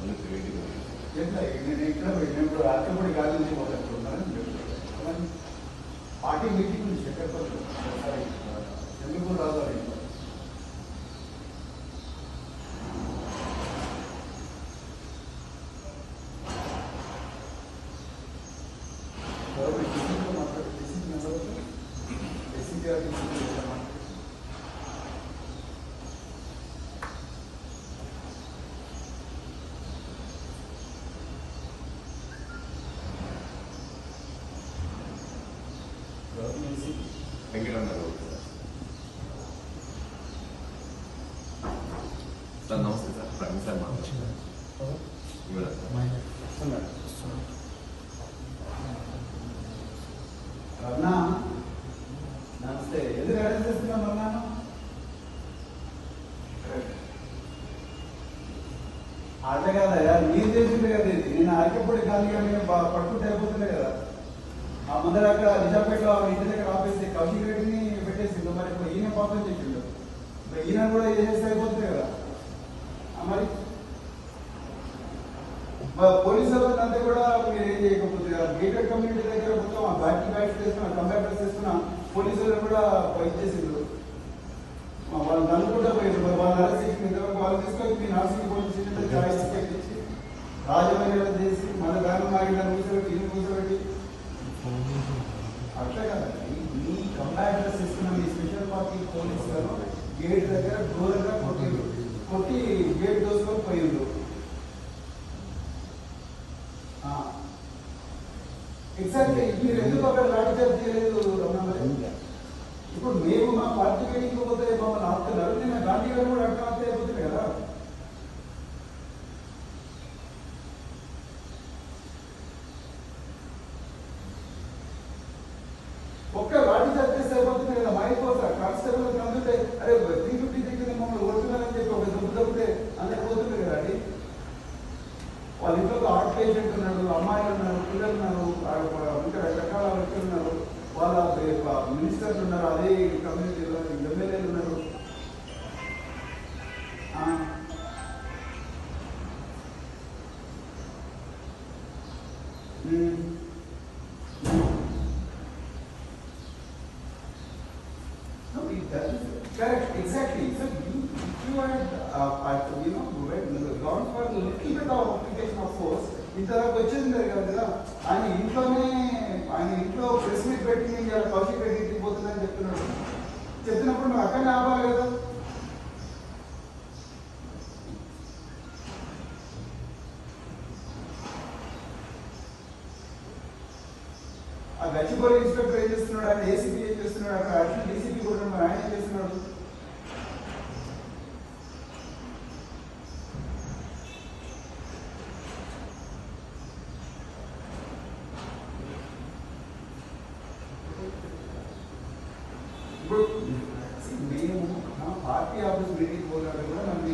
మళ్ళీ క్రియేటివ్ ఎట్లా నేను ఇక్కడ నేను ఇప్పుడు అక్కడి గాలి నుంచి పోతున్నాను పార్టీ మీటింగ్ నుంచి ఎక్కడ ఎందుకు రాదు Venkataramana sir namaste sir. Praveen sir మాట్లాడుతున్నారు. నమస్తే. ఎందుకు అరెస్ట్ కాదయ్యా మీరు చేసింది కదా ఇది. నేను అరకపొడి ఖాళీగా నేను పట్టుకుంటే అయిపోతుంది కదా. ఆ ముందర అక్కడ నిజాంపేటలో ఆమె ఇంటి దగ్గర ఆపేసి కౌశిక్ రెడ్డిని పెట్టేసిండు. మరి ఇప్పుడు ఈయన పాపం చెప్పిండు. మరి ఈయన కూడా ఇది చేస్తే అయిపోతుంది కదా. మరి? పోలీసు అంతా కూడా మీరు ఏం చేయకపోతే గేటెడ్ కమ్యూనిటీ దగ్గర మొత్తం ఆ బ్యాక్ బ్యాక్ చేస్తున్న కంప్యూటర్స్ చేస్తున్న పోలీసులు కూడా ఇచ్చేసిండ్రు వాళ్ళు నలుగుండా పోయిండ్రు. మరి వాళ్ళు ఇంతవరకు వాళ్ళు తీసుకొని మీ నర్సింగ్ పోలీస్ రాజమర్యాద చేసి మన దాని మాగిన కూర్చోబెట్టి ఇల్లు కూర్చోబెట్టి అట్లా కదండి. మీ కంపారిటర్స్ సిస్టమ్ మీ స్పెషల్ పార్టీ పోలీసులను గేట్ దగ్గర దూరంగా కొట్టిండ్రు. కొట్టి గేట్ దోసుకొని పోయిండ్రు. ఎగ్జాక్ట్లీ మీరు ఎందుకు అక్కడ లాఠీ చార్జ్ చేయలేదు ఇప్పుడు మేము మా పార్టీ మీటింగ్ పోతే మమ్మల్ని ఆపుతున్నారు నేను గాంధీ గారు కూడా అట్లా ఆపితే అయిపోతుంది కదా. అమ్మాయిలు ఉన్నారు పిల్లలు ఉన్నారు ఇంకా రకరకాల వ్యక్తులు ఉన్నారు వాళ్ళ మినిస్టర్స్ ఉన్నారు అదే కమ్యూనిటీలో ఎమ్మెల్యేలు ఉన్నారు Mm-hmm. ఇంతవరకు వచ్చింది కదా. ఆయన ఇంట్లోనే ఆయన ఇంట్లో ప్రెస్ మీట్ పెట్టి కాఫీ ఇలా కౌశిక్ రెడ్డి పోతుందని చెప్తున్నాడు. చెప్తున్నప్పుడు నువ్వు అక్కడనే ఆపాలి కదా. ఆ గచ్చిబౌలి ఇన్స్పెక్టర్ ఏం చేస్తున్నాడు? ఆయన ఏసీపీ ఏం చేస్తున్నాడు? అక్కడ అర్జున్ డీసీపీ కూడా మరి ఆయన ఏం చేస్తున్నాడు? ఇప్పుడు పార్టీ ఆఫీస్ మీటింగ్ పోరాడు కూడా నన్ను